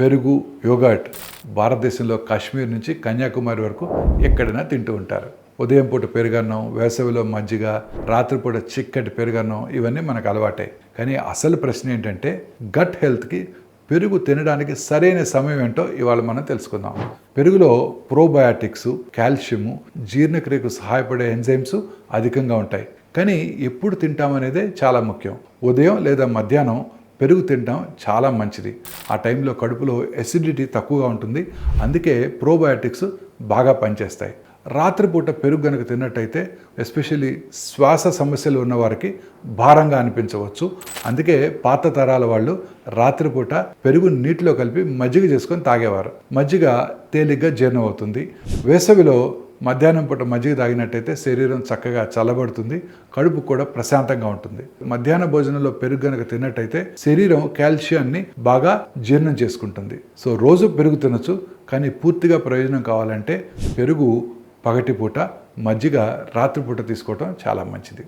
పెరుగు యోగర్ట్ భారతదేశంలో కాశ్మీర్ నుంచి కన్యాకుమారి వరకు ఎక్కడైనా తింటూ ఉంటారు. ఉదయం పూట పెరుగన్నం వేసవిలో మజ్జిగ రాత్రిపూట చిక్కటి పెరుగన్నం ఇవన్నీ మనకు అలవాటే. కానీ అసలు ప్రశ్న ఏంటంటే గట్ హెల్త్కి పెరుగు తినడానికి సరైన సమయం ఏంటో ఇవాళ మనం తెలుసుకుందాం. పెరుగులో ప్రోబయాటిక్స్ కాల్షియము జీర్ణక్రియకు సహాయపడే ఎంజైమ్స్ అధికంగా ఉంటాయి. కానీ ఎప్పుడు తింటామనేదే చాలా ముఖ్యం. ఉదయం లేదా మధ్యాహ్నం పెరుగు తినడం చాలా మంచిది. ఆ టైంలో కడుపులో ఎసిడిటీ తక్కువగా ఉంటుంది. అందుకే ప్రోబయాటిక్స్ బాగా పనిచేస్తాయి. రాత్రిపూట పెరుగు కనుక తిన్నట్టయితే ఎస్పెషల్లీ శ్వాస సమస్యలు ఉన్న వారికి భారంగా అనిపించవచ్చు. అందుకే పాత తరాల వాళ్ళు రాత్రిపూట పెరుగు నీటిలో కలిపి మజ్జిగ చేసుకొని తాగేవారు. మజ్జిగ తేలిగ్గా జీర్ణం అవుతుంది వేసవిలో మధ్యాహ్నం పూట మజ్జిగ తాగినట్టయితే శరీరం చక్కగా చల్లబడుతుంది కడుపు కూడా ప్రశాంతంగా ఉంటుంది. మధ్యాహ్న భోజనంలో పెరుగు కనుక తిన్నట్టయితే శరీరం కాల్షియాన్ని బాగా జీర్ణం చేసుకుంటుంది. సో రోజు పెరుగు తినచ్చు కానీ పూర్తిగా ప్రయోజనం కావాలంటే పెరుగు పగటిపూట మజ్జిగ రాత్రిపూట తీసుకోవటం చాలా మంచిది.